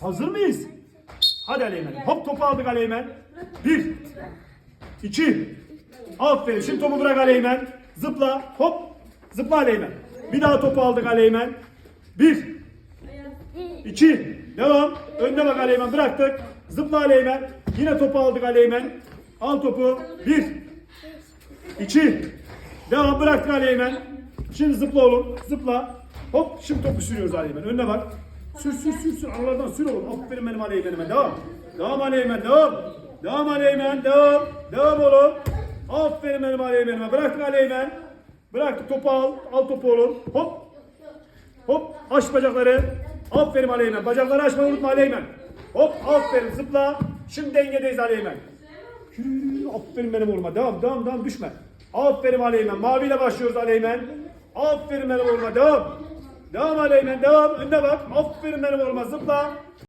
Hazır mıyız? Hadi Aleymen. Hop topu aldık Aleymen. Bir. iki. Aferin. Şimdi topu bırak Aleymen. Zıpla. Hop. Zıpla Aleymen. Bir daha topu aldık Aleymen. Bir. iki. Devam. Önde bak Aleymen. Bıraktık. Zıpla Aleymen. Yine topu aldık Aleymen. Al topu. Bir. iki. Devam. Bıraktık Aleymen. Şimdi zıpla oğlum. Zıpla. Hop. Şimdi topu sürüyoruz Aleymen. Önüne bak. Sür sür sür sür. Aralardan sür oğlum. Aferin benim Aleymen'ime. Devam. Devam Aleymen. Devam. Devam Aleymen. Devam. Devam oğlum. Aferin benim Aleymen'ime. Bıraktık Aleymen. Bıraktık topu al. Al topu oğlum. Hop. Hop. Aç bacakları. Aferin Aleymen. Bacakları açmayı unutma Aleymen. Hop. Aferin. Zıpla. Şimdi dengedeyiz Aleymen. Yürü. Aferin benim oğluma. Devam, devam, devam. Düşme. Aferin Aleymen. Maviyle başlıyoruz Aleymen. Aferin benim oğluma. Devam. Devam Aleymen. Devam. Önüne bak. Aferin benim oğluma. Zıpla.